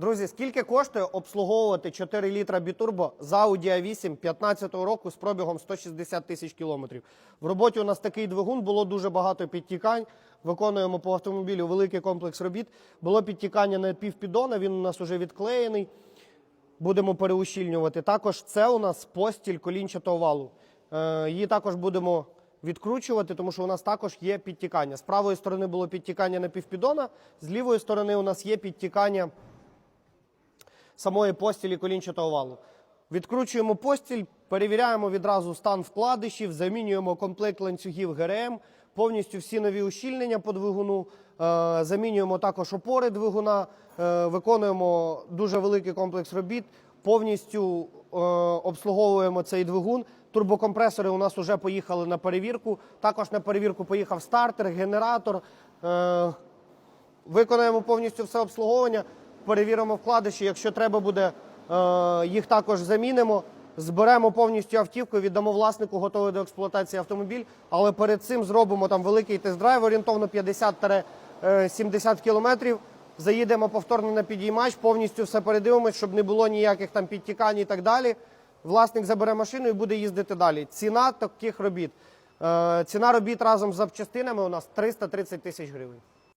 Друзі, скільки коштує обслуговувати 4 літра бітурбо з Audi A8 15 року з пробігом 160 тисяч кілометрів? В роботі у нас такий двигун, було дуже багато підтікань. Виконуємо по автомобілю великий комплекс робіт. Було підтікання на півпідона, він у нас вже відклеєний. Будемо переущільнювати. Також це у нас постіль колінчатого валу. Е, її також будемо відкручувати, тому що у нас також є підтікання. З правої сторони було підтікання на півпідона, з лівої сторони у нас є підтікання самої постілі колінчатого валу. Відкручуємо постіль, перевіряємо відразу стан вкладишів, замінюємо комплект ланцюгів ГРМ, повністю всі нові ущільнення по двигуну, е, замінюємо також опори двигуна, е, виконуємо дуже великий комплекс робіт, повністю е, обслуговуємо цей двигун. Турбокомпресори у нас вже поїхали на перевірку. Також на перевірку поїхав стартер, генератор. Виконаємо повністю все обслуговування, перевіримо вкладиші. Якщо треба буде, е, їх також замінимо. Зберемо повністю автівку, віддамо власнику готовий до експлуатації автомобіль. Але перед цим зробимо там великий тест-драйв, орієнтовно 50-70 кілометрів. Заїдемо повторно на підіймач, повністю все передивимось, щоб не було ніяких там підтікань і так далі. Власник забере машину і буде їздити далі. Ціна таких робіт. Е, ціна робіт разом з запчастинами у нас 330 тисяч гривень.